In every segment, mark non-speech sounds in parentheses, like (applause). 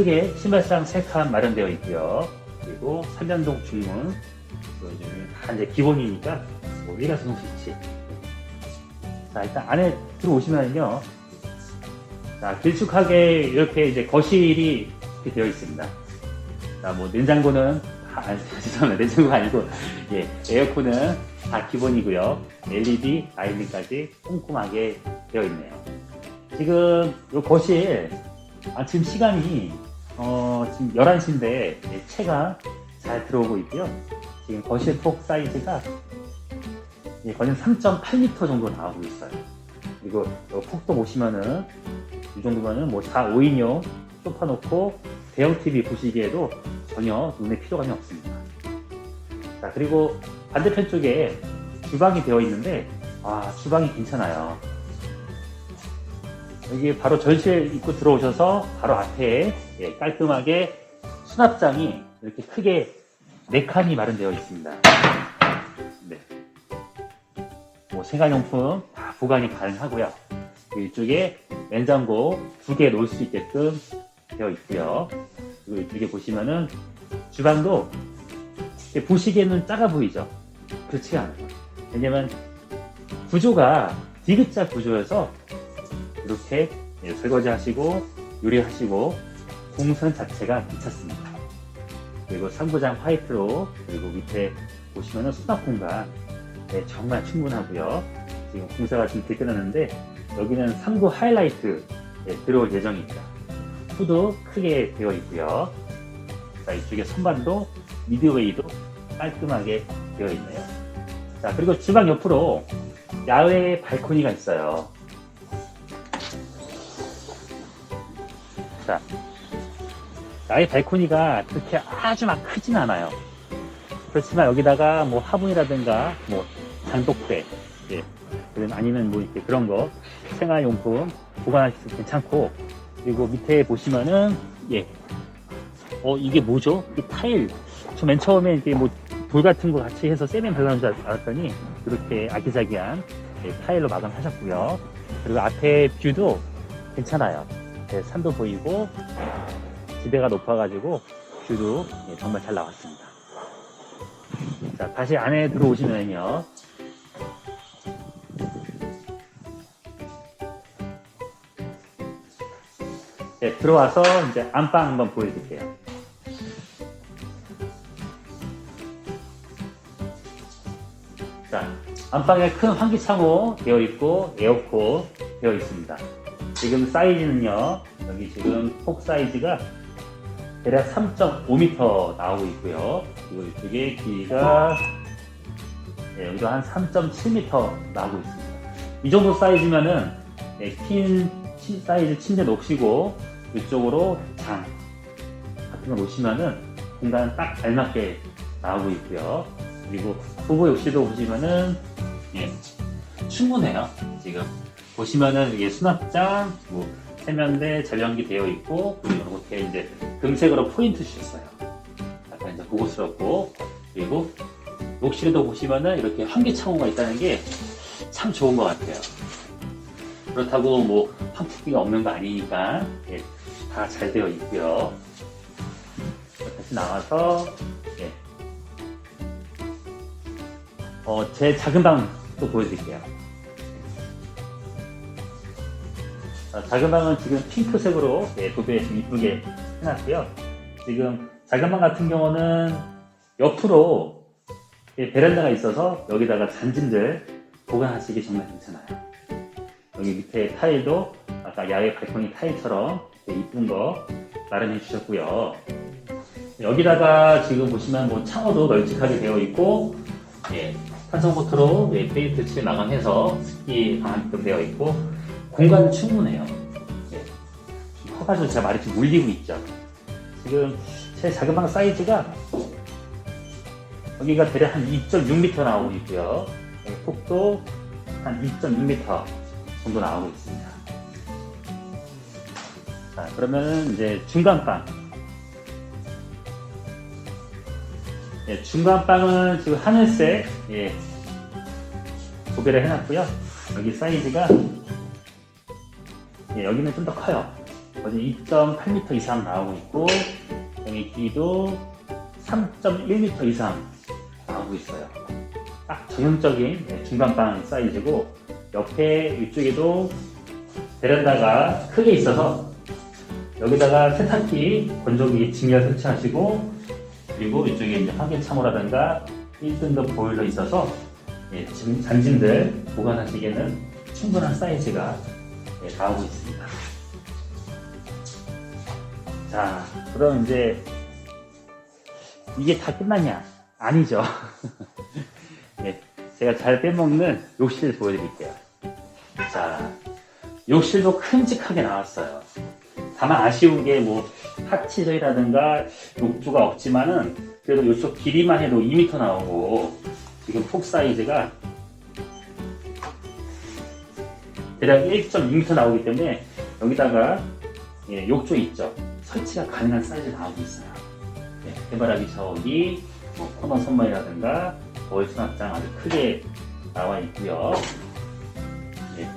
크게 신발장 3칸 마련되어 있고요. 그리고 3연동 중문, 다 이제 기본이니까 뭐 위가성 스위치. 자, 일단 안에 들어오시면요. 자, 길쭉하게 이렇게 이제 거실이 이렇게 되어 있습니다. 자, 뭐 냉장고는 다, 아니, (laughs) 죄송합니다. 냉장고가 아니고, 예, 에어컨은 다 기본이고요. LED 라이팅까지 꼼꼼하게 되어 있네요. 지금 이 거실, 아, 지금 시간이, 어, 지금 11시인데, 채가 잘 들어오고 있고요. 지금 거실 폭 사이즈가, 예, 거진 3.8m 정도 나오고 있어요. 그리고 요 폭도 보시면은, 이 정도면은 뭐 4, 5인용 소파 놓고 대형 TV 보시기에도 전혀 눈에 피로감이 없습니다. 자, 그리고 반대편 쪽에 주방이 되어 있는데, 아, 주방이 괜찮아요. 여기 바로 전실 입구 들어오셔서 바로 앞에 예, 깔끔하게 수납장이 이렇게 크게 네 칸이 마련되어 있습니다. 네. 뭐 생활용품 다 보관이 가능하고요. 그 이쪽에 냉장고 두 개 놓을 수 있게끔 되어 있고요. 그리고 이쪽에 보시면은 주방도 보시기에는 작아 보이죠? 그렇지가 않아요. 왜냐면 구조가 디귿자 구조여서 이렇게 예, 설거지 하시고 요리하시고 동선 자체가 괜찮습니다. 그리고 상부장 화이트로 그리고 밑에 보시면은 수납 공간 네, 정말 충분하고요. 지금 공사가 좀 되끝났는데 여기는 상부 하이라이트 예, 들어올 예정입니다. 후도 크게 되어 있고요. 자 이쪽에 선반도 미드웨이도 깔끔하게 되어 있네요. 자 그리고 주방 옆으로 야외 발코니가 있어요. 자, 야외 발코니가 그렇게 아주 막 크진 않아요. 그렇지만 여기다가 뭐 화분이라든가 뭐 장독대, 예, 아니면 뭐 이렇게 그런 거 생활용품 보관하실 수 괜찮고 그리고 밑에 보시면은 예, 어 이게 뭐죠? 이 타일. 저 맨 처음에 이게 뭐 돌 같은 거 같이 해서 세면 발라놓은 줄 알았더니 이렇게 아기자기한 예, 타일로 마감하셨고요. 그리고 앞에 뷰도 괜찮아요. 예, 산도 보이고 지대가 높아가지고 뷰도 예, 정말 잘 나왔습니다. 자 다시 안에 들어오시면요. 네, 들어와서 이제 안방 한번 보여드릴게요. 자, 안방에 큰 환기창호 되어 있고 에어컨 되어 있습니다. 지금 사이즈는요, 여기 지금 폭 사이즈가 대략 3.5m 나오고 있고요. 그리고 이쪽에 길이가 네, 여기도 한 3.7m 나오고 있습니다. 이 정도 사이즈면은 네, 퀸 침- 사이즈 침대 놓으시고 이쪽으로 장 같은 거 놓으시면은 공간 딱 알맞게 나오고 있고요. 그리고 부부 욕실도 보시면은 예, 충분해요. 지금 보시면은 이게 수납장, 뭐 세면대, 전력기 되어 있고 그리고 이렇게 이제 금색으로 포인트 주셨어요. 약간 이제 고급스럽고 그리고 욕실에도 보시면은 이렇게 환기 창호가 있다는 게 참 좋은 것 같아요. 그렇다고 뭐 환풍기가 없는 거 아니니까 예, 다잘 되어 있고요. 다시 나와서 예. 어, 제 작은 방 또 보여드릴게요. 작은 방은 지금 핑크색으로 예, 도배에 좀 이쁘게 해놨고요. 지금 작은 방 같은 경우는 옆으로 예, 베란다가 있어서 여기다가 잔짐들 보관하시기 정말 괜찮아요. 여기 밑에 타일도 아까 야외 발코니 타일처럼 이렇게 이쁜 거 마련해 주셨고요. 여기다가 지금 보시면 뭐 창호도 널찍하게 되어 있고 예, 탄성코트로 예, 페인트 칠 마감해서 습기 강하게끔 되어 있고 공간은 충분해요. 예, 좀 커가지고 제가 말이 좀 물리고 있죠. 지금 제 작은 방 사이즈가 여기가 대략 한 2.6m 나오고 있고요. 여기 폭도 한 2.6m 정도 나오고 있습니다. 자, 그러면 이제 중간 방. 예, 중간 방은 지금 하늘색, 예, 도배를 해놨고요. 여기 사이즈가, 예, 여기는 좀 더 커요. 거진 2.8m 이상 나오고 있고 그다음에 길이도 3.1m 이상 나오고 있어요. 딱 전형적인 네, 중간방 사이즈고 옆에 이쪽에도 베란다가 크게 있어서 여기다가 세탁기, 건조기 직렬 설치하시고 그리고 이쪽에 이제 화기창호라든가 1등급 보일러 있어서 예, 잔짐들 보관하시기에는 충분한 사이즈가 예, 나오고 있습니다. 자, 그럼 이제 이게 다 끝났냐? 아니죠. (laughs) 예, 제가 잘 빼먹는 욕실 보여드릴게요. 자, 욕실도 큼직하게 나왔어요. 다만 아쉬운 게 뭐 하치저이라든가 욕조가 없지만은 그래도 이쪽 길이만 해도 2m 나오고 지금 폭 사이즈가 대략 1.2m 나오기 때문에 여기다가 예, 욕조 있죠 설치가 가능한 사이즈 나오고 있어요 예, 해바라기 샤워기 뭐 코너 선반이라든가 거울 수납장 아주 크게 나와 있고요 예,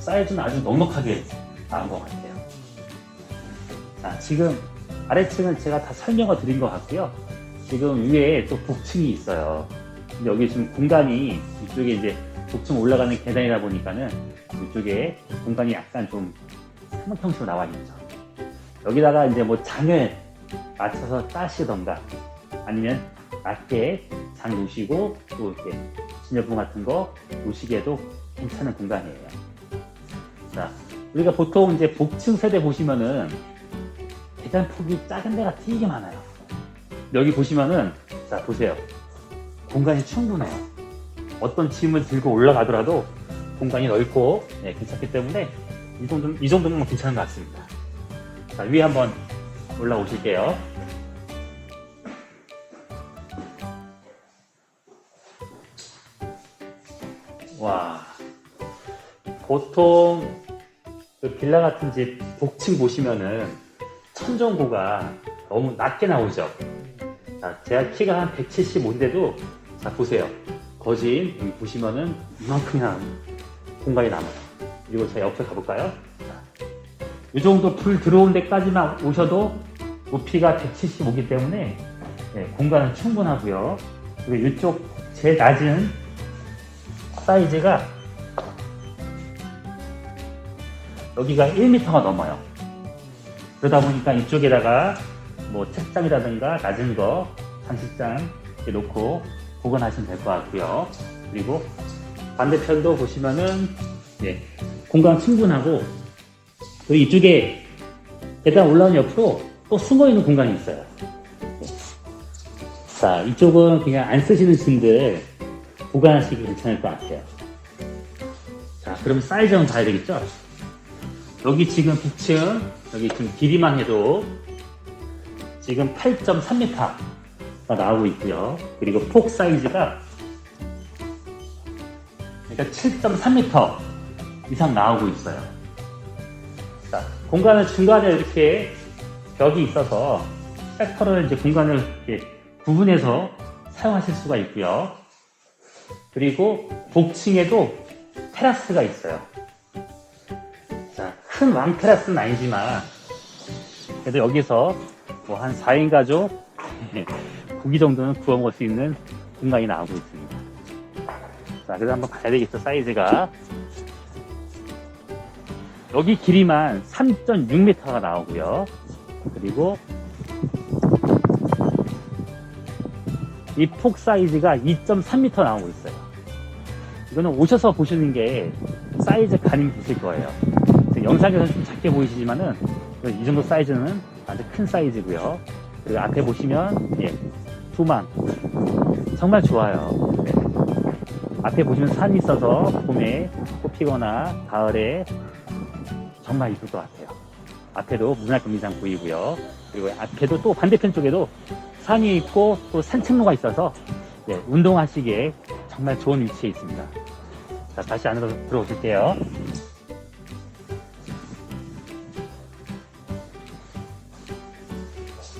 사이즈는 아주 넉넉하게 나온 것 같아요 자, 지금 아래층은 제가 다 설명을 드린 것 같고요. 지금 위에 또 복층이 있어요. 근데 여기 지금 공간이 이쪽에 이제 복층 올라가는 계단이다 보니까는 이쪽에 공간이 약간 좀 삼각형식으로 나와 있죠. 여기다가 이제 뭐 장을 맞춰서 따시던가 아니면 낮게 장 놓으시고 또 이렇게 진열품 같은 거 놓으시기에도 괜찮은 공간이에요. 자, 우리가 보통 이제 복층 세대 보시면은 계단 폭이 작은 데가 되게 많아요. 여기 보시면은, 자, 보세요. 공간이 충분해요. 어떤 짐을 들고 올라가더라도 공간이 넓고, 네, 괜찮기 때문에 이 정도, 이 정도면 괜찮은 것 같습니다. 자, 위에 한번 올라오실게요. 와. 보통 그 빌라 같은 집 복층 보시면은 천정고가 너무 낮게 나오죠. 자, 제가 키가 한 175인데도 자 보세요. 거진 여기 보시면은 이만큼이나 공간이 남아요. 그리고 제가 옆에 가볼까요? 자, 이 정도 불 들어온 데까지만 오셔도 높이가 175이기 때문에 네, 공간은 충분하고요. 그리고 이쪽 제일 낮은 사이즈가 여기가 1m가 넘어요. 그러다 보니까 이쪽에다가 뭐 책장이라든가 낮은 거 장식장 이렇게 놓고 보관하시면 될 것 같고요. 그리고 반대편도 보시면은 예, 공간 충분하고 그리고 이쪽에 계단 올라온 옆으로 또 숨어 있는 공간이 있어요. 예. 자, 이쪽은 그냥 안 쓰시는 짐들 보관하시기 괜찮을 것 같아요. 자, 그럼 사이즈 한번 봐야 되겠죠? 여기 지금 북층, 여기 지금 길이만 해도 지금 8.3m가 나오고 있고요. 그리고 폭 사이즈가 그러니까 7.3m 이상 나오고 있어요. 자, 공간을 중간에 이렇게 벽이 있어서 섹터를 이제 공간을 이렇게 구분해서 사용하실 수가 있고요. 그리고 복층에도 테라스가 있어요. 자, 큰 왕 테라스는 아니지만, 그래도 여기서 뭐 한 4인 가족, (laughs) 고기 정도는 구워 먹을 수 있는 공간이 나오고 있습니다. 자, 그래서 한번 봐야 되겠어, 사이즈가. 여기 길이만 3.6m가 나오고요. 그리고 이 폭 사이즈가 2.3m 나오고 있어요. 이거는 오셔서 보시는 게 사이즈 가늠이 되실 거예요. 영상에서는 좀 작게 보이시지만은 이 정도 사이즈는 아주 큰 사이즈고요. 그리고 앞에 보시면 예, 투망 정말 좋아요. 네. 앞에 보시면 산이 있어서 봄에 꽃 피거나 가을에 정말 이쁠 것 같아요. 앞에도 문화경기장 보이고요. 그리고 앞에도 또 반대편 쪽에도 산이 있고 또 산책로가 있어서 예, 운동하시기에 정말 좋은 위치에 있습니다. 자, 다시 안으로 들어오실게요.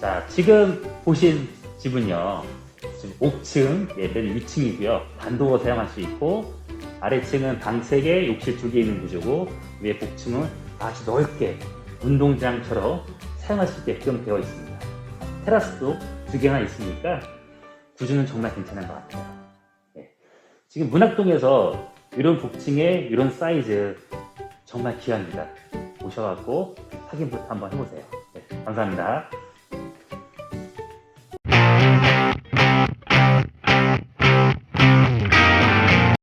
자, 지금 보신 집은요, 옥층, 예배는 위층이고요. 단독으로 사용할 수 있고, 아래층은 방 3개, 욕실 2개 있는 구조고, 위에 복층은 아주 넓게 운동장처럼 사용할 수 있게끔 되어 있습니다. 테라스도 두 개나 있으니까 구조는 정말 괜찮은 것 같아요. 네. 지금 문학동에서 이런 복층에 이런 사이즈 정말 귀합니다. 오셔갖고 확인 부터 한번 해보세요. 네, 감사합니다.